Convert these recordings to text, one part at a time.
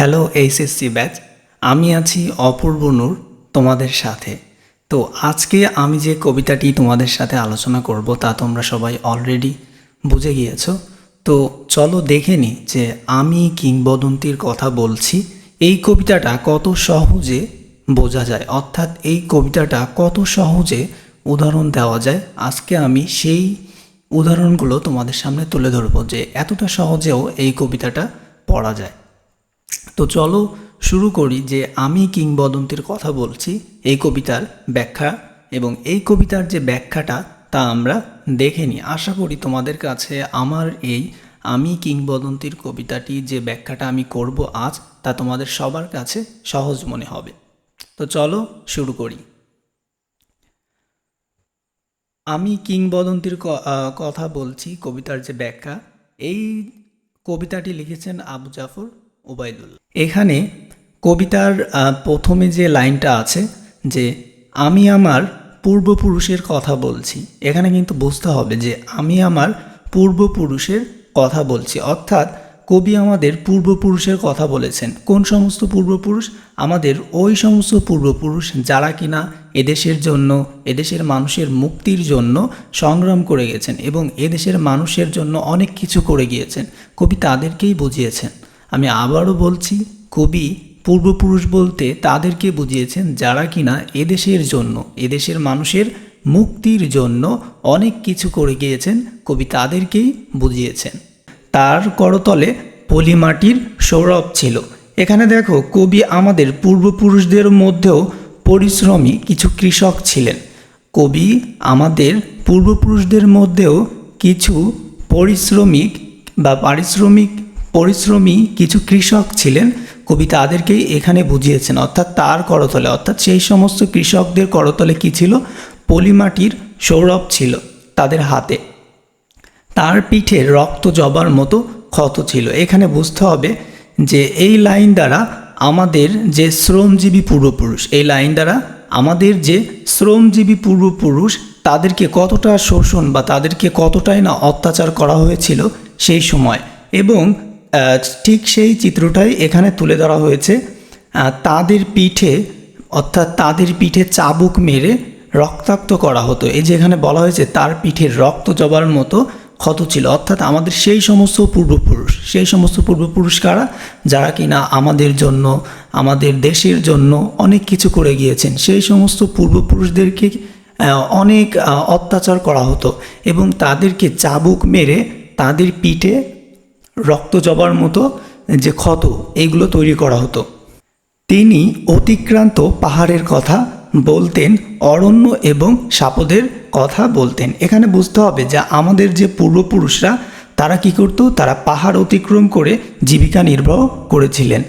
Hello HSC batch আমি আছি অপূর্ব নূর, তোমাদের সাথে। তো আজকে আমি যে কবিতাটি তোমাদের সাথে আলোচনা করব তা তোমরা সবাই অলরেডি বুঝে গিয়েছো। তো চলো দেখে নিই যে আমি কিংবদন্তির কথা বলছি, এই কবিতাটা কত সহজে বোঝা যায়। অর্থাৎ এই কবিতাটা কত সহজে উদাহরণ দেওয়া যায়। আজকে আমি সেই উদাহরণগুলো তোমাদের সামনে তুলে ধরবো যে এতটা সহজেও এই কবিতাটা পড়া যায়। তো চলো শুরু করি যে আমি কিংবদন্তির কথা বলছি, এই কবিতার ব্যাখ্যা এবং এই কবিতার যে ব্যাখ্যাটা তা আমরা দেখে নিই। আশা করি তোমাদের কাছে আমার এই আমি কিংবদন্তির কবিতাটি যে ব্যাখ্যাটা আমি করব আজ, তা তোমাদের সবার কাছে সহজ মনে হবে। তো চলো শুরু করি। আমি কিংবদন্তির কথা বলছি কবিতার যে ব্যাখ্যা, এই কবিতাটি লিখেছেন আবু জাফর। ওবায়দুল। এখানে কবিতার প্রথমে যে লাইনটা আছে যে, আমি আমার পূর্বপুরুষের কথা বলছি। এখানে কিন্তু বুঝতে হবে যে, আমি আমার পূর্বপুরুষের কথা বলছি। অর্থাৎ, কবি আমাদের পূর্বপুরুষের কথা বলেছেন। কোন সমস্ত পূর্বপুরুষ? আমাদের ওই সমস্ত পূর্বপুরুষ যারা কিনা এদেশের জন্য, এদেশের মানুষের মুক্তির জন্য সংগ্রাম করে গেছেন এবং এদেশের মানুষের জন্য অনেক কিছু করে গিয়েছেন। কবি তাদেরকেই বুঝিয়েছেন। আমি আবারও বলছি, কবি, পূর্বপুরুষ বলতে তাদেরকে বুঝিয়েছেন যারা কিনা এদেশের জন্য, এদেশের মানুষের মুক্তির জন্য অনেক কিছু করে গিয়েছেন, কবি তাদেরকেই বুঝিয়েছেন। তার করতলে পলিমাটির সৌরভ ছিল। এখানে দেখো, কবি আমাদের পূর্বপুরুষদের মধ্যেও পরিশ্রমী কিছু কৃষক ছিলেন। কবি আমাদের পূর্বপুরুষদের মধ্যেও কিছু পরিশ্রমিক বা পারিশ্রমিক পরিশ্রমী কিছু কৃষক ছিলেন। কবি তাদেরকেই এখানে বুঝিয়েছেন। অর্থাৎ তার করতলে, অর্থাৎ সেই সমস্ত কৃষকদের করতলে কি ছিল? পলিমাটির সৌরভ ছিল তাদের হাতে। তার পিঠে রক্ত জবার মতো ক্ষত ছিল। এখানে বুঝতে হবে যে এই লাইন দ্বারা আমাদের যে শ্রমজীবী পূর্বপুরুষ, এই লাইন দ্বারা আমাদের যে শ্রমজীবী পূর্বপুরুষ, তাদেরকে কতটা শোষণ বা তাদেরকে কতটাই না অত্যাচার করা হয়েছিল সেই সময়। এবং ঠিক সেই চিত্রটাই এখানে তুলে ধরা হয়েছে। তাদের পিঠে, অর্থাৎ তাদের পিঠে চাবুক মেরে রক্তাক্ত করা হতো। এই যে এখানে বলা হয়েছে, তার পিঠে রক্ত জবার মতো ক্ষত ছিল। অর্থাৎ আমাদের সেই সমস্ত পূর্বপুরুষ, সেই সমস্ত পূর্বপুরুষ কারা? যারা কিনা আমাদের জন্য, আমাদের দেশের জন্য অনেক কিছু করে গিয়েছেন। সেই সমস্ত পূর্বপুরুষদেরকে অনেক অত্যাচার করা হতো এবং তাদেরকে চাবুক মেরে তাদের পিঠে রক্ত জবার মতো যে ক্ষত এইগুলো তৈরি করা হতো। তিনি অতিক্রান্ত পাহাড়ের কথা বলতেন, অরণ্য এবং সাপদের কথা বলতেন। এখানে বুঝতে হবে যে আমাদের যে পূর্বপুরুষরা, তারা কি করতো? তারা পাহাড় অতিক্রম করে জীবিকা নির্বাহ করেছিলেন।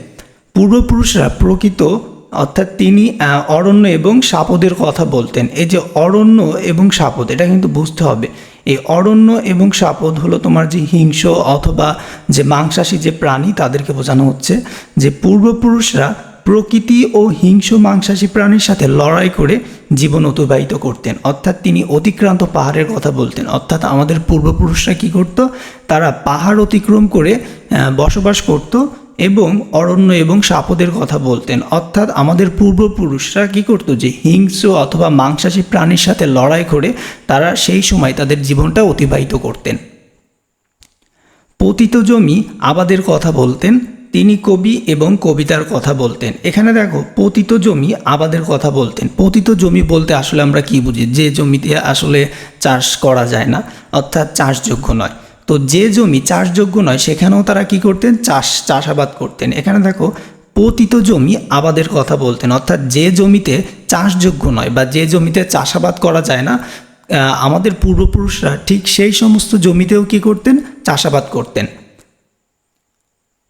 পূর্বপুরুষরা প্রকৃত, অর্থাৎ তিনি অরণ্য এবং সাপদের কথা বলতেন। এই যে অরণ্য এবং সাপদ, এটা কিন্তু বুঝতে হবে। এই অরণ্য এবং সাপদ হলো তোমার যে হিংস্র অথবা যে মাংসাশী যে প্রাণী তাদেরকে বোঝানো হচ্ছে, যে পূর্বপুরুষরা প্রকৃতি ও হিংস মাংসাশী প্রাণীর সাথে লড়াই করে জীবন অতিবাহিত করতেন। অর্থাৎ তিনি অতিক্রান্ত পাহাড়ের কথা বলতেন। অর্থাৎ আমাদের পূর্বপুরুষরা কি করত? তারা পাহাড় অতিক্রম করে বসবাস করত এবং অরণ্য এবং সাপদের কথা বলতেন। অর্থাৎ আমাদের পূর্বপুরুষরা কি করতো যে, হিংস্র অথবা মাংসাশী প্রাণীর সাথে লড়াই করে তারা সেই সময় তাদের জীবনটা অতিবাহিত করতেন। পতিত জমি আবাদের কথা বলতেন, তিনি কবি এবং কবিতার কথা বলতেন। এখানে দেখো, পতিত জমি আবাদের কথা বলতেন। পতিত জমি বলতে আসলে আমরা কি বুঝি? যে জমিতে আসলে চাষ করা যায় না, অর্থাৎ চাষযোগ্য নয়। তো যে জমি চাষযোগ্য নয়, সেখানেও তারা কি করতেন? চাষ, চাষাবাদ করতেন। এখানে দেখো, পতিত জমি আবাদের কথা বলতেন। অর্থাৎ যে জমিতে চাষযোগ্য নয় বা যে জমিতে চাষাবাদ করা যায় না আমাদের পূর্বপুরুষরা ঠিক সেই সমস্ত জমিতেও কি করতেন? চাষাবাদ করতেন।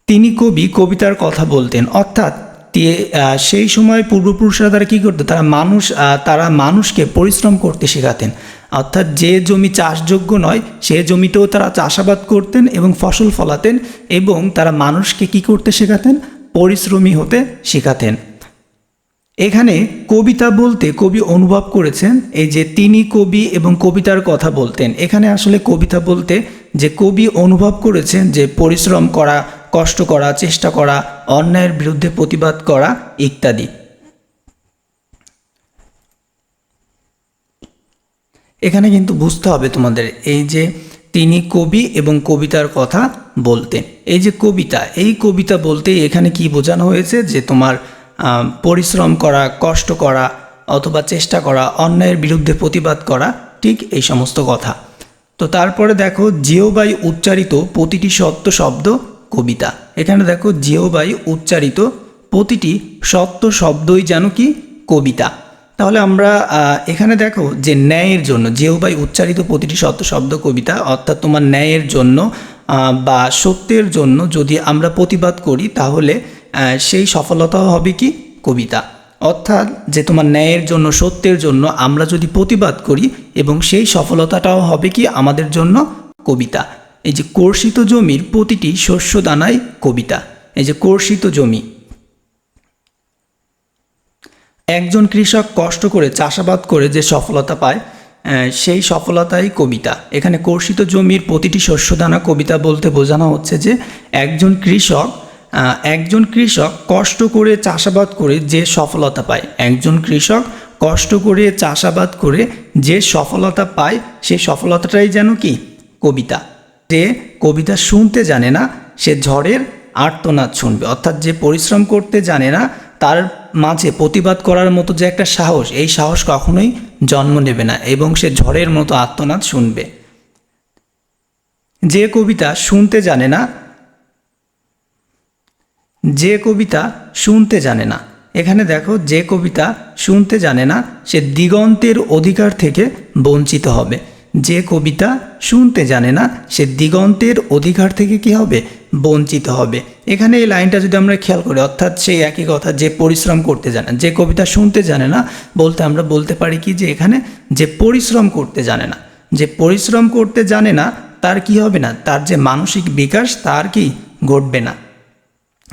তিনি কবি, কবিতার কথা বলতেন। অর্থাৎ সেই সময় পূর্বপুরুষরা তারা কী করতো? তারা মানুষ তারা মানুষকে পরিশ্রম করতে শেখাতেন। অর্থাৎ যে জমি চাষযোগ্য নয়, সে জমিতেও তারা চাষাবাদ করতেন এবং ফসল ফলাতেন এবং তারা মানুষকে কি করতে শেখাতেন? পরিশ্রমী হতে শেখাতেন। এখানে কবিতা বলতে কবি অনুভব করেছেন, এই যে তিনি কবি এবং কবিতার কথা বলতেন। এখানে আসলে কবিতা বলতে যে কবি অনুভব করেছেন যে পরিশ্রম করা, কষ্ট করা, চেষ্টা করা, অন্যায়ের বিরুদ্ধে প্রতিবাদ করা ইত্যাদি। এখানে কিন্তু বুঝতে হবে তোমাদের এই যে তিনি কবি এবং কবিতার কথা বলতেন। এই যে কবিতা, এই কবিতা বলতে এখানে কি বোঝানো হয়েছে? যে তোমার পরিশ্রম করা, কষ্ট করা অথবা চেষ্টা করা, অন্যায়ের বিরুদ্ধে প্রতিবাদ করা, ঠিক এই সমস্ত কথা। তো তারপরে দেখো জিওবাই উচ্চারিত প্রতিটি সত্য শব্দ কবিতা। এখানে দেখো জিওবাই উচ্চারিত প্রতিটি সত্য শব্দই যেন কি? কবিতা। তাহলে আমরা এখানে দেখো যে ন্যায়ের জন্য যেওবাই উচ্চারিত প্রতিটি সত্য শব্দ কবিতা, অর্থাৎ তোমার ন্যায়ের জন্য বা সত্যের জন্য যদি আমরা প্রতিবাদ করি, তাহলে সেই সফলতাও হবে কি? কবিতা। অর্থাৎ যে তোমার ন্যায়ের জন্য, সত্যের জন্য আমরা যদি প্রতিবাদ করি, এবং সেই সফলতাটাও হবে কি? আমাদের জন্য কবিতা। এই যে কর্ষিত জমির প্রতিটি শস্য দানায় কবিতা। এই যে কর্ষিত জমি একজন কৃষক কষ্ট করে চাষাবাদ করে যে সফলতা পায় সেই সফলতাই কবিতা। এখানে কর্ষিত জমির প্রতিটি শস্যদানা কবিতা বলতে বোঝানো হচ্ছে যে একজন কৃষক একজন কৃষক কষ্ট করে চাষাবাদ করে যে সফলতা পায়, একজন কৃষক কষ্ট করে চাষাবাদ করে যে সফলতা পায় সেই সফলতাটাই যেন কি? কবিতা। যে কবিতা শুনতে জানে না, সে ঝড়ের আর্তনাদ শুনবে। অর্থাৎ যে পরিশ্রম করতে জানে না, তার মাঝে প্রতিবাদ করার মতো যে একটা সাহস, এই সাহস কখনোই জন্ম নেবে না এবং সে ঝড়ের মতো আত্মনাদ শুনবে। যে কবিতা শুনতে জানে না, যে কবিতা শুনতে জানে না, এখানে দেখো যে কবিতা শুনতে জানে না, সে দিগন্তের অধিকার থেকে বঞ্চিত হবে। যে কবিতা শুনতে জানে না, সে দিগন্তের অধিকার থেকে কি হবে? বঞ্চিত হবে। এখানে এই লাইনটা যদি আমরা খেয়াল করি, অর্থাৎ সেই একই কথা যে পরিশ্রম করতে জানে, যে কবিতা শুনতে জানে না, বলতে আমরা বলতে পারি কি যে এখানে যে পরিশ্রম করতে জানে না। যে পরিশ্রম করতে জানে না, তার কি হবে না? তার যে মানসিক বিকাশ, তার কি ঘটবে না?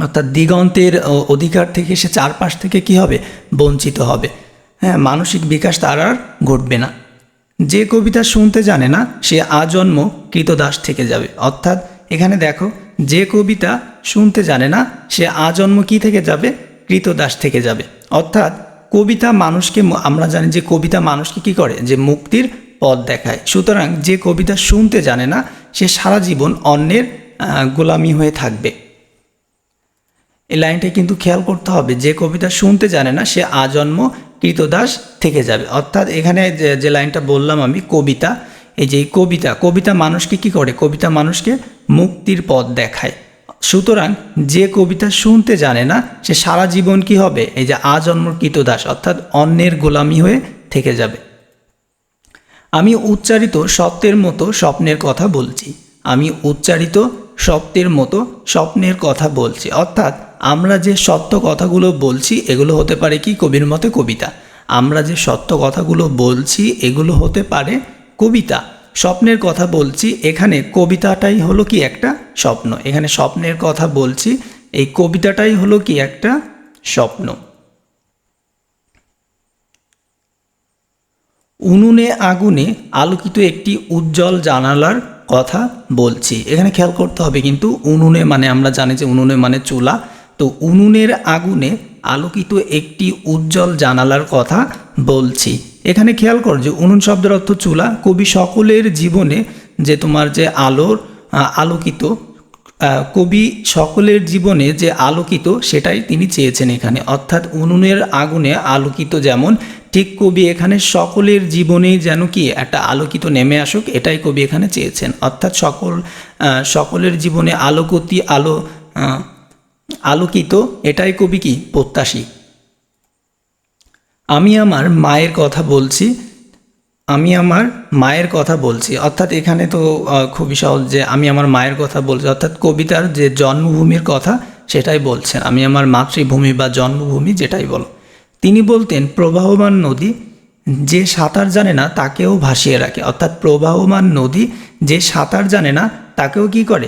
অর্থাৎ দিগন্তের অধিকার থেকে সে চারপাশ থেকে কি হবে? বঞ্চিত হবে। হ্যাঁ মানসিক বিকাশ তার আর ঘটবে না। যে কবিতা শুনতে জানে না, সে আজন্ম কৃতদাস থেকে যাবে। অর্থাৎ এখানে দেখো যে কবিতা শুনতে জানে না, সে আজন্ম কি থেকে যাবে? কৃতদাস থেকে যাবে। অর্থাৎ কবিতা মানুষকে, আমরা জানি যে কবিতা মানুষকে কি করে? যে মুক্তির পথ দেখায়। সুতরাং যে কবিতা শুনতে জানে না, সে সারা জীবন অন্যের গোলামি হয়ে থাকবে। এই লাইনটা কিন্তু খেয়াল করতে হবে। যে কবিতা শুনতে জানে না, সে আজন্ম কৃতদাস থেকে যাবে। অর্থাৎ এখানে যে লাইনটা বললাম আমি, কবিতা, এই যে কবিতা কবিতা মানুষকে কি করে? কবিতা মানুষকে মুক্তির পথ দেখায়। সুতরাং যে কবিতা শুনতে জানে না, সে সারা জীবন কি হবে? এই যে আজন্ম কৃতদাস অর্থাৎ অন্যের গোলামি হয়ে থেকে যাবে। আমি উচ্চারিত সত্যের মতো স্বপ্নের কথা বলছি। আমি উচ্চারিত সত্যের মতো স্বপ্নের কথা বলছি। অর্থাৎ আমরা যে সত্য কথাগুলো বলছি, এগুলো হতে পারে কি? কবির মতে কবিতা। আমরা যে সত্য কথাগুলো বলছি, এগুলো হতে পারে কবিতা। স্বপ্নের কথা বলছি, এখানে কবিতাটাই হলো কি একটা স্বপ্ন। এখানে স্বপ্নের কথা বলছি, এই কবিতাটাই হলো কি একটা স্বপ্ন। উনুনে আগুনে আলোকিত একটি উজ্জ্বল জানালার কথা বলছি। এখানে খেয়াল করতে হবে কিন্তু উনুনে মানে আমরা জানি যে উনুনে মানে চুলা। তো উনুনের আগুনে আলোকিত একটি উজ্জ্বল জানালার কথা বলছি। এখানে খেয়াল কর যে উনুন শব্দের অর্থ চুলা। কবি সকলের জীবনে যে তোমার যে আলোর আলোকিত কবি সকলের জীবনে যে আলোকিত, সেটাই তিনি চেয়েছেন এখানে। অর্থাৎ উনুনের আগুনে আলোকিত যেমন, ঠিক কবি এখানে সকলের জীবনেই যেন কি একটা আলোকিত নেমে আসুক, এটাই কবি এখানে চেয়েছেন। অর্থাৎ সকল সকলের জীবনে আলোকতি, আলো আলোকিত, এটাই কবি কি? প্রত্যাশী। আমি আমার মায়ের কথা বলছি, আমি আমার মায়ের কথা বলছি। অর্থাৎ এখানে তো খুবই সহজ যে আমি আমার মায়ের কথা বলছি, অর্থাৎ কবিতার যে জন্মভূমির কথা সেটাই বলছেন। আমি আমার মাতৃভূমি বা জন্মভূমি যেটাই বলো। তিনি বলতেন, প্রবাহমান নদী যে সাঁতার জানে না তাকেও ভাসিয়ে রাখে। অর্থাৎ প্রবাহমান নদী যে সাঁতার জানে না তাকেও কি করে?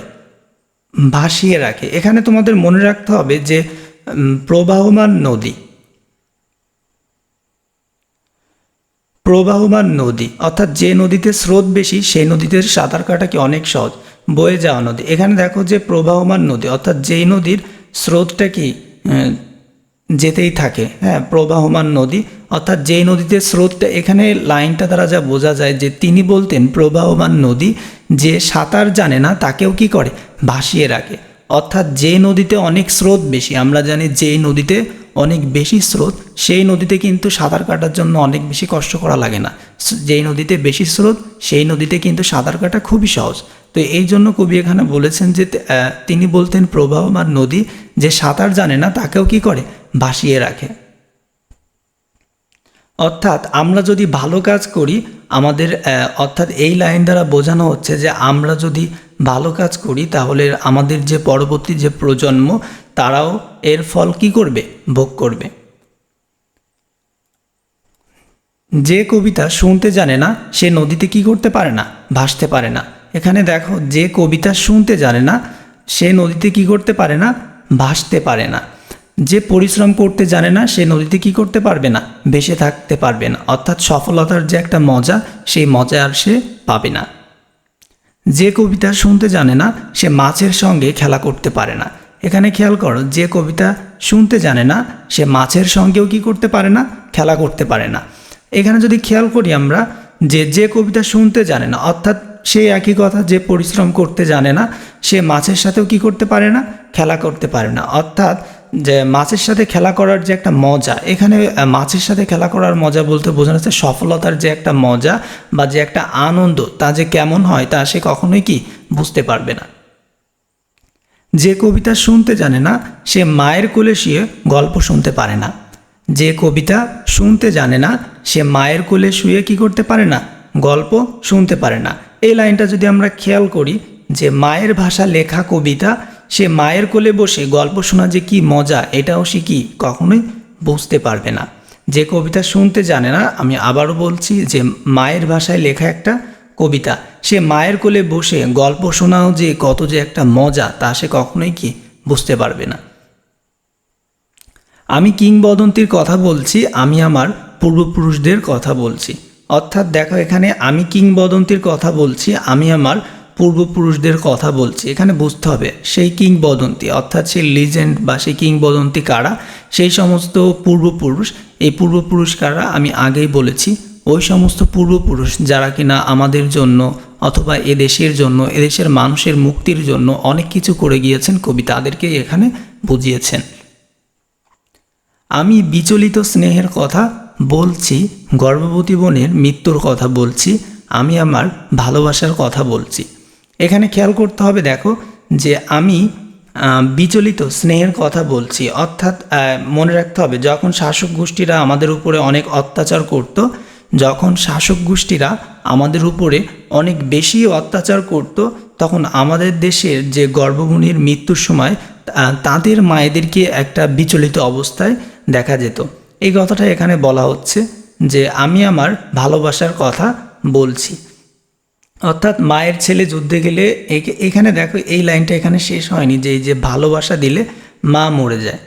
ভাসিয়ে রাখে। এখানে তোমাদের মনে রাখতে হবে যে প্রবাহমান নদী প্রবাহমান নদী, অর্থাৎ যে নদীতে স্রোত বেশি, সেই নদীতে সাঁতার কাটা কি অনেক সহজ। বয়ে যাওয়া নদী। এখানে দেখো যে প্রবাহমান নদী, অর্থাৎ যেই নদীর স্রোতটা কি যেতেই থাকে হ্যাঁ প্রবাহমান নদী, অর্থাৎ যেই নদীতে স্রোতটা, এখানে লাইনটা দ্বারা যা বোঝা যায় যে তিনি বলতেন প্রবাহমান নদী যে সাঁতার জানে না, তাকেও কি করে? ভাসিয়ে রাখে। অর্থাৎ যে নদীতে অনেক স্রোত বেশি, আমরা জানি যেই নদীতে অনেক বেশি স্রোত, সেই নদীতে কিন্তু সাঁতার কাটার জন্য অনেক বেশি কষ্ট করা লাগে না। যেই নদীতে বেশি স্রোত, সেই নদীতে কিন্তু সাঁতার কাটা খুবই সহজ। তো এই জন্য কবি এখানে বলেছেন যে তিনি বলতেন, প্রবাহমান নদী যে সাঁতার জানে না, তাকেও কি করে? ভাসিয়ে রাখে। অর্থাৎ আমরা যদি ভালো কাজ করি, আমাদের অর্থাৎ এই লাইন দ্বারা বোঝানো হচ্ছে যে, আমরা যদি ভালো কাজ করি, তাহলে আমাদের যে পরবর্তী যে প্রজন্ম তারাও এর ফল কি করবে? ভোগ করবে। যে কবিতা শুনতে জানে না, সে নদীতে কি করতে পারে না? ভাসতে পারে না। এখানে দেখো, যে কবিতা শুনতে জানে না, সে নদীতে কি করতে পারে না? ভাসতে পারে না। যে পরিশ্রম করতে জানে না, সে নদীতে কি করতে পারবে না? বেঁচে থাকতে পারবে না। অর্থাৎ সফলতার যে একটা মজা, সেই মজা আর সে পাবে না। যে কবিতা শুনতে জানে না, সে মাছের সঙ্গে খেলা করতে পারে না। এখানে খেয়াল করো, যে কবিতা শুনতে জানে না, সে মাছের সঙ্গেও কি করতে পারে না, খেলা করতে পারে না। এখানে যদি খেয়াল করি আমরা, যে যে কবিতা শুনতে জানে না, অর্থাৎ সেই একই কথা যে পরিশ্রম করতে জানে না, সে মাছের সাথেও কি করতে পারে না, খেলা করতে পারে না। অর্থাৎ যে মাছের সাথে খেলা করার যে একটা মজা, এখানে মাছের সাথে খেলা করার মজা বলতে বোঝানো যাচ্ছে সফলতার যে একটা মজা বা যে একটা আনন্দ, তা যে কেমন হয় তা সে কখনোই কি বুঝতে পারবে না। যে কবিতা শুনতে জানে না, সে মায়ের কোলে শুয়ে গল্প শুনতে পারে না। যে কবিতা শুনতে জানে না, সে মায়ের কোলে শুয়ে কি করতে পারে না, গল্প শুনতে পারে না। এই লাইনটা যদি আমরা খেয়াল করি, যে মায়ের ভাষা লেখা কবিতা, সে মায়ের কোলে বসে গল্প শোনা যে কি মজা, এটাও সে কি কখনোই বুঝতে পারবে না। যে কবিতা শুনতে জানে না, আমি আবারও বলছি যে মায়ের ভাষায় লেখা একটা কবিতা। সে মায়ের কোলে বসে গল্প শোনাও যে কত যে একটা মজা, তা সে কখনোই কি বুঝতে পারবে না। আমি কিংবদন্তির কথা বলছি, আমি আমার পূর্বপুরুষদের কথা বলছি। অর্থাৎ দেখো এখানে আমি কিংবদন্তির কথা বলছি, আমি আমার পূর্বপুরুষদের কথা বলছি। এখানে বুঝতে হবে, সেই কিংবদন্তি, অর্থাৎ সেই লিজেন্ড বা সেই কিংবদন্তি কারা? সেই সমস্ত পূর্বপুরুষ, এই পূর্বপুরুষ কারা আমি আগেই বলেছি। ওই সমস্ত পূর্বপুরুষ যারা কিনা আমাদের জন্য অথবা এদেশের জন্য এদেশের মানুষের মুক্তির জন্য অনেক কিছু করে গিয়েছেন কবি, তাদেরকে এখানে বুঝিয়েছেন। আমি বিচলিত স্নেহের কথা বলছি, গর্ভবতী বোনের মৃত্যুর কথা বলছি, আমি আমার ভালোবাসার কথা বলছি। এখানে খেয়াল করতে হবে দেখো যে আমি বিচলিত স্নেহের কথা বলছি। অর্থাৎ মনে রাখতে হবে যখন শাসক গোষ্ঠীরা আমাদের উপরে অনেক অত্যাচার করত যখন শাসক গোষ্ঠীরা আমাদের উপরে অনেক বেশি অত্যাচার করত, তখন আমাদের দেশের যে গর্ভবনীর মৃত্যুর সময় তাদের মায়েদেরকে একটা বিচলিত অবস্থায় দেখা যেত। এই কথাটা এখানে বলা হচ্ছে যে, আমি আমার ভালোবাসার কথা বলছি। অর্থাৎ মায়ের ছেলে যুদ্ধে গেলে এখানে দেখো, এই লাইনটা এখানে শেষ হয়নি যে, এই যে ভালোবাসা দিলে মা মরে যায়।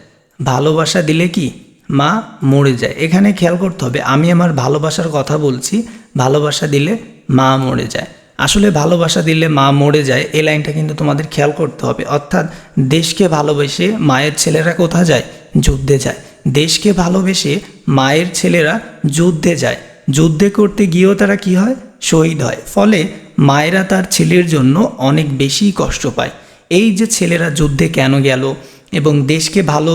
ভালোবাসা দিলে কি? মা মরে যায়। এখানে খেয়াল করতে হবে, আমি আমার ভালোবাসার কথা বলছি, ভালোবাসা দিলে মা মরে যায়। আসলে ভালোবাসা দিলে মা মরে যায়, এই লাইনটা কিন্তু তোমাদের খেয়াল করতে হবে। অর্থাৎ দেশকে ভালোবেসে মায়ের ছেলেরা কোথায় যায়? যুদ্ধে যায়। দেশকে ভালোবেসে মায়ের ছেলেরা যুদ্ধে যায়। যুদ্ধে করতে গিয়েও তারা কি হয়? শহীদ হয়। ফলে মায়েরা তার ছেলের জন্য অনেক বেশি কষ্ট পায়। এই যে ছেলেরা যুদ্ধে কেন গেল? এবং দেশকে ভালো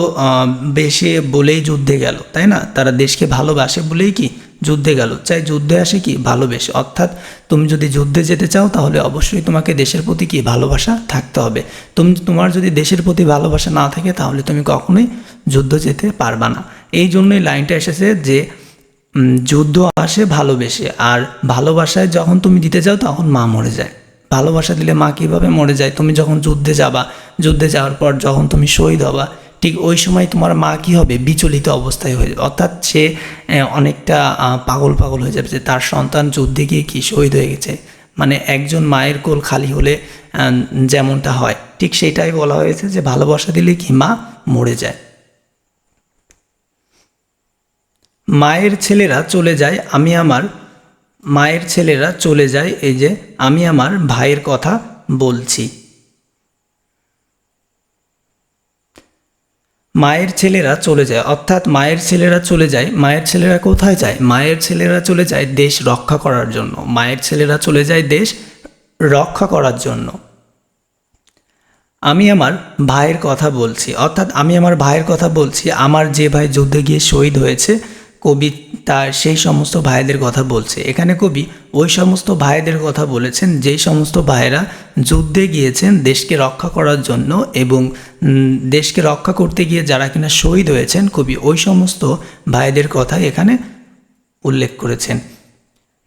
বেশে বলেই যুদ্ধে গেল, তাই না? তারা দেশকে ভালোবাসে বলেই কি যুদ্ধে গেল? চাই যুদ্ধে আসে কি ভালোবেসে? অর্থাৎ তুমি যদি যুদ্ধে যেতে চাও, তাহলে অবশ্যই তোমাকে দেশের প্রতি কি ভালোবাসা থাকতে হবে। তুমি, তোমার যদি দেশের প্রতি ভালোবাসা না থাকে, তাহলে তুমি কখনোই যুদ্ধ যেতে পারবা না। এই জন্যই লাইনটা এসেছে যে যুদ্ধ আসে ভালোবেসে, আর ভালোবাসায় যখন তুমি দিতে যাও তখন মা মরে যায়। ভালোবাসা দিলে মা কীভাবে মরে যায়? তুমি যখন যুদ্ধে যাবা, যুদ্ধে যাওয়ার পর যখন তুমি শহীদ হবা, ঠিক ওই সময় তোমার মা কী হবে? বিচলিত অবস্থায় হয়ে যাবে। অর্থাৎ সে অনেকটা পাগল পাগল হয়ে যাবে যে তার সন্তান যুদ্ধে গিয়ে কি শহীদ হয়ে গেছে। মানে একজন মায়ের কোল খালি হলে যেমনটা হয়। ঠিক সেটাই বলা হয়েছে যে ভালোবাসা দিলে কি মা মরে যায়। মায়ের ছেলেরা চলে যায়, আমি আমার মায়ের ছেলেরা চলে যায়, এই যে আমি আমার ভাইয়ের কথা বলছি। মায়ের ছেলেরা চলে যায়, অর্থাৎ মায়ের ছেলেরা চলে যায়, মায়ের ছেলেরা কোথায় যায়? মায়ের ছেলেরা চলে যায় দেশ রক্ষা করার জন্য। মায়ের ছেলেরা চলে যায় দেশ রক্ষা করার জন্য। আমি আমার ভাইয়ের কথা বলছি, অর্থাৎ আমি আমার ভাইয়ের কথা বলছি, আমার যে ভাই যুদ্ধে গিয়ে শহীদ হয়েছে কবি তার সেই সমস্ত ভাইদের কথা বলছে। এখানে কবি ওই সমস্ত ভাইদের কথা বলেছেন, যেই সমস্ত ভাইয়েরা যুদ্ধে গিয়েছেন দেশকে রক্ষা করার জন্য এবং দেশকে রক্ষা করতে গিয়ে যারা কিনা শহীদ হয়েছেন, কবি ওই সমস্ত ভাইদের কথা এখানে উল্লেখ করেছেন।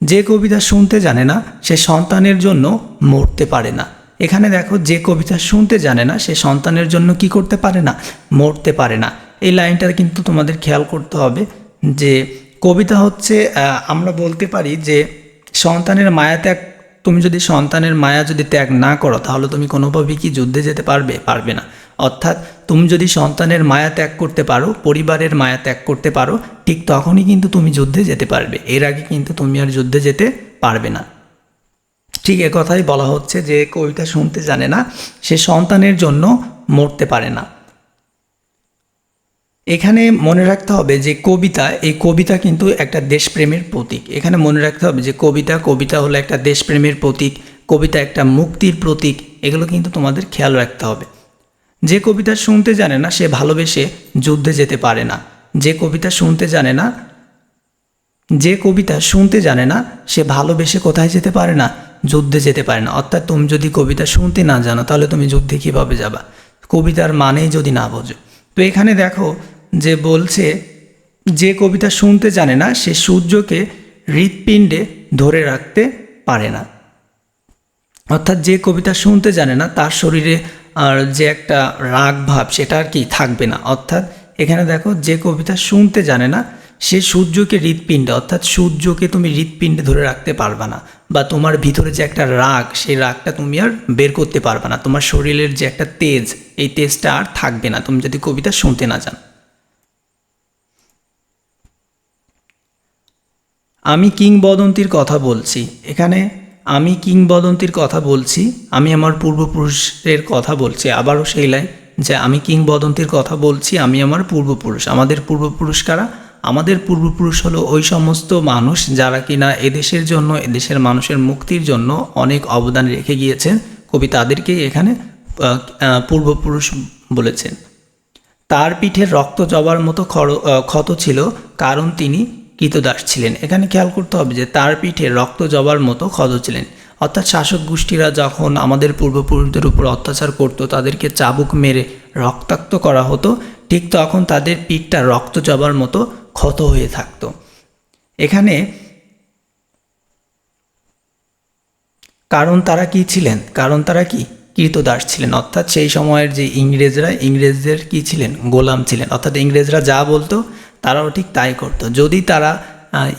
যে কবিতা শুনতে জানে না, সে সন্তানের জন্য মরতে পারে না। এখানে দেখো, যে কবিতা শুনতে জানে না, সে সন্তানের জন্য কি করতে পারে না? মরতে পারে না। এই লাইনটা কিন্তু তোমাদের খেয়াল করতে হবে। যে কবিতা হচ্ছে আমরা বলতে পারি যে সন্তানের মায়া ত্যাগ, তুমি যদি সন্তানের মায়া যদি ত্যাগ না করো, তাহলে তুমি কোনোভাবেই কি যুদ্ধে যেতে পারবে? পারবে না। অর্থাৎ তুমি যদি সন্তানের মায়া ত্যাগ করতে পারো, পরিবারের মায়া ত্যাগ করতে পারো, ঠিক তখনই কিন্তু তুমি যুদ্ধে যেতে পারবে। এর আগে কিন্তু তুমি আর যুদ্ধে যেতে পারবে না। ঠিক কথাই বলা হচ্ছে যে কবিতা শুনতে জানে না, সে সন্তানের জন্য মরতে পারে না। এখানে মনে রাখতে হবে যে কবিতা, এই কবিতা কিন্তু একটা দেশপ্রেমের প্রতীক। এখানে মনে রাখতে হবে যে কবিতা কবিতা হলো একটা দেশপ্রেমের প্রতীক, কবিতা একটা মুক্তির প্রতীক, এগুলো কিন্তু তোমাদের খেয়াল রাখতে হবে। যে কবিতা শুনতে জানে না, সে ভালোবেসে যুদ্ধে যেতে পারে না। যে কবিতা শুনতে জানে না, যে কবিতা শুনতে জানে না, সে ভালোবেসে কোথায় যেতে পারে না, যুদ্ধে যেতে পারে না। অর্থাৎ তুমি যদি কবিতা শুনতে না জানো, তাহলে তুমি যুদ্ধে কীভাবে যাবা? কবিতার মানেই যদি না বোঝো। তো এখানে দেখো যে বলছে, যে কবিতা শুনতে জানে না, সে সূর্যকে হৃৎপিণ্ডে ধরে রাখতে পারে না। অর্থাৎ যে কবিতা শুনতে জানে না, তার শরীরে আর যে একটা রাগ ভাব, সেটা আর কি থাকবে না। অর্থাৎ এখানে দেখো, যে কবিতা শুনতে জানে না, সে সূর্যকে হৃৎপিণ্ডে, অর্থাৎ সূর্যকে তুমি হৃৎপিণ্ডে ধরে রাখতে পারবা না, বা তোমার ভিতরে যে একটা রাগ, সেই রাগটা তুমি আর বের করতে পারবা না। তোমার শরীরের যে একটা তেজ, এই তেজটা আর থাকবে না। তুমি যদি কবিতা শুনতে না জানো। আমি কিংবদন্তির কথা বলছি। এখানে আমি কিংবদন্তির কথা বলছি, আমি আমার পূর্বপুরুষের কথা বলছি। আবারও সেই লাইন যে আমি কিংবদন্তির কথা বলছি, আমি আমার পূর্বপুরুষ। আমাদের পূর্বপুরুষ কারা? আমাদের পূর্বপুরুষ হলো ওই সমস্ত মানুষ যারা কিনা এদেশের জন্য, এদেশের মানুষের মুক্তির জন্য অনেক অবদান রেখে গিয়েছেন। কবি তাদেরকেই এখানে পূর্বপুরুষ বলেছেন। তার পিঠে রক্ত জবার মতো ক্ষত ছিল, কারণ তিনি কৃতদাস ছিলেন। এখানে খেয়াল করতে হবে যে তার পিঠে রক্ত জবার মতো ক্ষত ছিলেন। অর্থাৎ শাসক গোষ্ঠীরা যখন আমাদের পূর্বপুরুষদের উপর অত্যাচার করত, তাদেরকে চাবুক মেরে রক্তাক্ত করা হতো, ঠিক তখন তাদের পিঠটা রক্ত জবার মতো ক্ষত হয়ে থাকতো। এখানে কারণ তারা কি ছিলেন? কারণ তারা কি? কৃতদাস ছিলেন। অর্থাৎ সেই সময়ের যে ইংরেজরা, ইংরেজদের কি ছিলেন? গোলাম ছিলেন। অর্থাৎ ইংরেজরা যা বলতো তারাও ঠিক তাই করতো। যদি তারা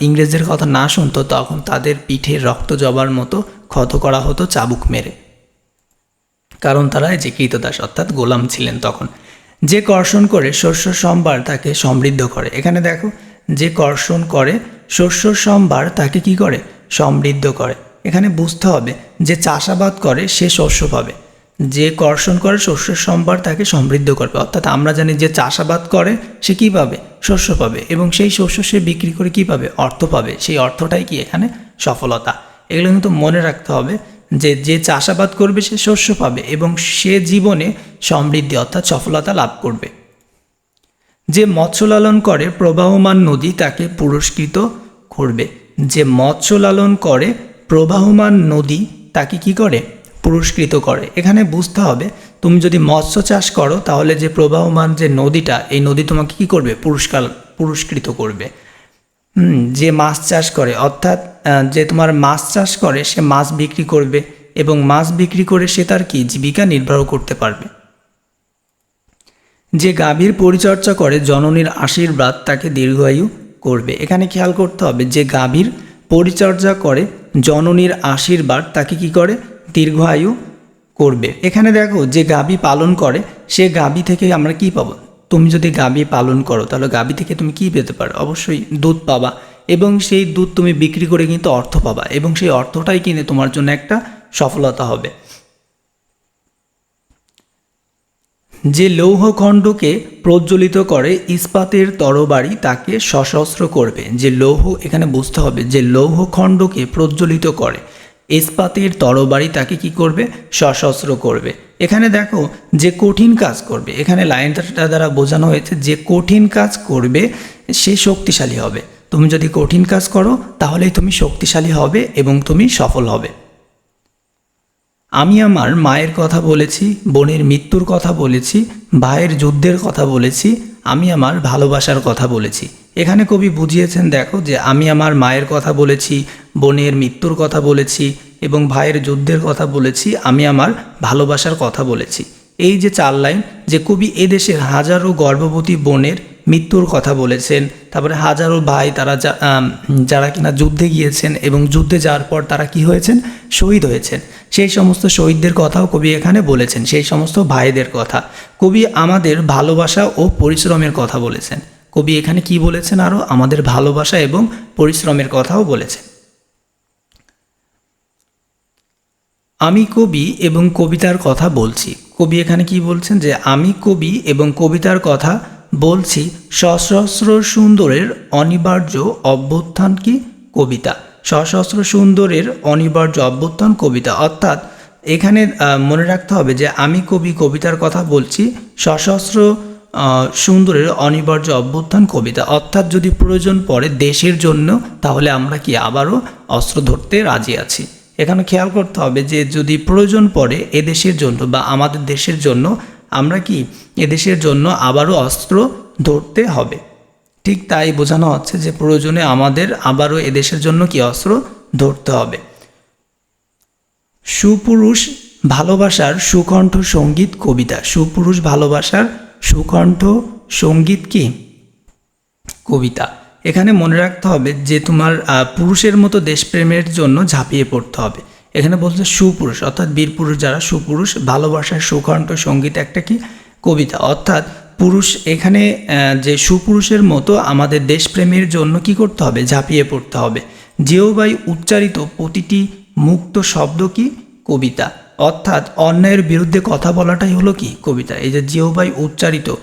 ইংরেজদের কথা না শুনতো, তখন তাদের পিঠে রক্ত জবার মতো ক্ষত করা হতো চাবুক মেরে। কারণ তারা যে কৃতদাস অর্থাৎ গোলাম ছিলেন তখন। যে কর্ষণ করে শস্য সম্ভার তাকে সমৃদ্ধ করে। এখানে দেখো, যে কর্ষণ করে শস্য সম্ভার তাকে কি করে? সমৃদ্ধ করে। এখানে বুঝতে হবে যে চাষাবাদ করে সে শস্য পাবে। যে কর্ষণ করে শস্যের সম্ভার তাকে সমৃদ্ধ করবে। অর্থাৎ আমরা জানি যে চাষাবাদ করে, সে কী পাবে? শস্য পাবে এবং সেই শস্য সে বিক্রি করে কী পাবে? অর্থ পাবে। সেই অর্থটাই কি এখানে? সফলতা। এগুলো কিন্তু মনে রাখতে হবে যে যে চাষাবাদ করবে সে শস্য পাবে এবং সে জীবনে সমৃদ্ধি অর্থাৎ সফলতা লাভ করবে। যে মৎস্য লালন করে প্রবাহমান নদী তাকে পুরস্কৃত করবে। যে মৎস্য লালন করে প্রবাহমান নদী তাকে কি করে? পুরস্কৃত করে। এখানে বুঝতে হবে, তুমি যদি মৎস্য চাষ করো, তাহলে যে প্রবাহমান যে নদীটা, এই নদী তোমাকে কি করবে? পুরস্কার, পুরস্কৃত করবে। যে মাছ চাষ করে, অর্থাৎ যে তোমার মাছ চাষ করে, সে মাছ বিক্রি করবে এবং মাছ বিক্রি করে সে তার কি? জীবিকা নির্বাহ করতে পারবে। যে গাভীর পরিচর্যা করে, জননীর আশীর্বাদ তাকে দীর্ঘায়ু করবে। এখানে খেয়াল করতে হবে, যে গাভীর পরিচর্যা করে, জননীর আশীর্বাদ তাকে কি করে? দীর্ঘায়ু করবে। এখানে দেখো যে গাভী পালন করে, সে গাভী থেকে আমরা কি পাবো? তুমি যদি গাভী পালন করো, তাহলে গাভী থেকে তুমি কি পেতে পারো? অবশ্যই দুধ পাবা এবং সেই দুধ তুমি বিক্রি করে কিন্তু অর্থ পাবা এবং সেই অর্থটাই কিনে তোমার জন্য একটা সফলতা হবে। যে লৌহখণ্ডকে প্রজ্বলিত করে, ইস্পাতের তরবারি তাকে সশস্ত্র করবে। যে লৌহ, এখানে বুঝতে হবে যে লৌহখণ্ডকে প্রজ্বলিত করে ইস্পাতের তরবারি তাকে কি করবে? সশস্ত্র করবে। এখানে দেখো যে কঠিন কাজ করবে। এখানে লাইনটা দ্বারা বোঝানো হয়েছে যে কঠিন কাজ করবে, সে শক্তিশালী হবে। তুমি যদি কঠিন কাজ করো, তাহলেই তুমি শক্তিশালী হবে এবং তুমি সফল হবে। আমি আমার মায়ের কথা বলেছি, বোনের মৃত্যুর কথা বলেছি, ভাইয়ের যুদ্ধের কথা বলেছি, আমি আমার ভালোবাসার কথা বলেছি। এখানে কবি বুঝিয়েছেন, দেখো, যে আমি আমার মায়ের কথা বলেছি, বোনের মৃত্যুর কথা বলেছি এবং ভাইয়ের যুদ্ধের কথা বলেছি, আমি আমার ভালোবাসার কথা বলেছি। এই যে চার লাইন, যে কবি এদেশের হাজারো গর্ভবতী বোনের মৃত্যুর কথা বলেছেন, তারপরে হাজারো ভাই তারা যারা কিনা যুদ্ধে গিয়েছেন এবং যুদ্ধে যাওয়ার পর তারা কি হয়েছেন? শহীদ হয়েছেন। সেই সমস্ত শহীদদের কথাও কবি এখানে বলেছেন, সেই সমস্ত ভাইদের কথা। কবি আমাদের ভালোবাসা ও পরিশ্রমের কথা বলেছেন। কবি এখানে কি বলেছেন আরও আমাদের ভালোবাসা এবং পরিশ্রমের কথাও বলেছেন। আমি কবি এবং কবিতার কথা বলছি। কবি এখানে কি বলছেন? যে আমি কবি এবং কবিতার কথা বলছি, সশস্ত্র সুন্দরের অনিবার্য অভ্যুত্থান কি কবিতা? সশস্ত্র সুন্দরের অনিবার্য অভ্যুত্থান কবিতা। অর্থাৎ এখানে মনে রাখতে হবে যে আমি কবি কবিতার কথা বলছি, সশস্ত্র সুন্দরের অনিবার্য অভ্যুত্থান কবিতা। অর্থাৎ যদি প্রয়োজন পড়ে দেশের জন্য, তাহলে আমরা কি আবারও অস্ত্র ধরতে রাজি আছি? এখানে খেয়াল করতে হবে যে যদি প্রয়োজন পড়ে এদেশের জন্য বা আমাদের দেশের জন্য, আমরা কি এদেশের জন্য আবারও অস্ত্র ধরতে হবে? ঠিক তাই বোঝানো হচ্ছে যে প্রয়োজনে আমাদের আবারও এদেশের জন্য কি অস্ত্র ধরতে হবে। সুপুরুষ ভালোবাসার সুকণ্ঠ সংগীত কবিতা। সুপুরুষ ভালোবাসার সুকণ্ঠ, সংগীত কি? কবিতা। এখানে মনে রাখতে হবে যে তোমার পুরুষের মতো দেশপ্রেমের জন্য ঝাঁপিয়ে পড়তে হবে। এখানে বলছে সুপুরুষ, অর্থাৎ বীর পুরুষ যারা সুপুরুষ, ভালোবাসার সুকণ্ঠ, সংগীত একটা কি? কবিতা। অর্থাৎ পুরুষ এখানে যে সুপুরুষের মতো আমাদের দেশপ্রেমের জন্য কি করতে হবে? ঝাঁপিয়ে পড়তে হবে। যেওবাই উচ্চারিত প্রতিটি মুক্ত শব্দ কি? কবিতা। অর্থাৎ অন্যায়ের বিরুদ্ধে কথা বলাটাই হলো কি? কবিতা। এই যে জিওবাই উচ্চারিত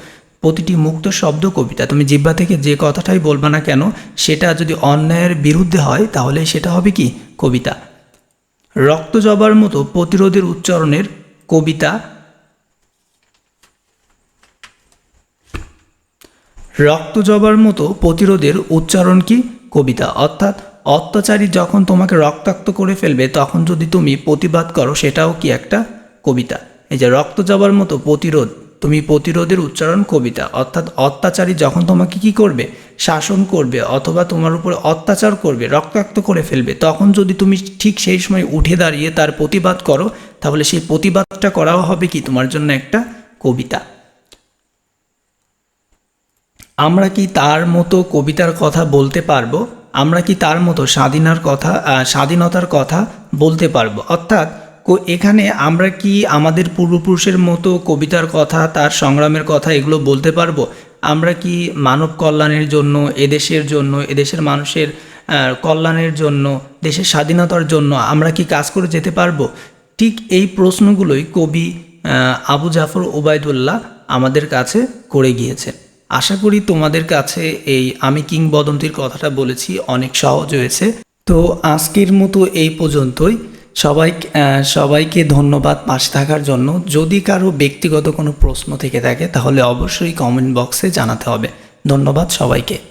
প্রতিটি মুক্ত শব্দ কবিতা। তুমি জিব্বা থেকে যে কথাটাই বলবে না কেন, সেটা যদি অন্যায়ের বিরুদ্ধে হয়, তাহলে সেটা হবে কি? কবিতা। রক্ত জবার মতো প্রতিরোধের উচ্চারণের কবিতা। রক্ত জবার মতো প্রতিরোধের উচ্চারণ কি? কবিতা। অর্থাৎ অত্যাচারী যখন তোমাকে রক্তাক্ত করে ফেলবে, তখন যদি তুমি প্রতিবাদ করো, সেটাও কি একটা কবিতা? এই যে রক্ত জবার মতো প্রতিরোধ, তুমি প্রতিরোধের উচ্চারণ কবিতা। অর্থাৎ অত্যাচারী যখন তোমাকে কি করবে? শাসন করবে অথবা তোমার উপর অত্যাচার করবে, রক্তাক্ত করে ফেলবে, তখন যদি তুমি ঠিক সেই সময় উঠে দাঁড়িয়ে তার প্রতিবাদ করো, তাহলে সেই প্রতিবাদটা করাও হবে কি? তোমার জন্য একটা কবিতা। আমরা কি তার মতো কবিতার কথা বলতে পারব? আমরা কি তার মতো স্বাধীনার কথা স্বাধীনতার কথা বলতে পারব? অর্থাৎ এখানে আমরা কি আমাদের পূর্বপুরুষের মতো কবিতার কথা, তার সংগ্রামের কথা এগুলো বলতে পারব? আমরা কি মানব কল্যাণের জন্য, এদেশের জন্য, এদেশের মানুষের কল্যাণের জন্য, দেশের স্বাধীনতার জন্য আমরা কি কাজ করে যেতে পারব? ঠিক এই প্রশ্নগুলোই কবি আবু জাফর ওবায়দুল্লাহ আমাদের কাছে করে গিয়েছেন। আশা করি তোমাদের কাছে এই আমি কিংবদন্তির কথাটা বলেছি, অনেক সহজ হয়েছে। তো আজকের মতো এই পর্যন্তই। সবাই সবাইকে ধন্যবাদ পাশে থাকার জন্য। যদি কারও ব্যক্তিগত কোনো প্রশ্ন থেকে থাকে, তাহলে অবশ্যই কমেন্ট বক্সে জানাতে হবে। ধন্যবাদ সবাইকে।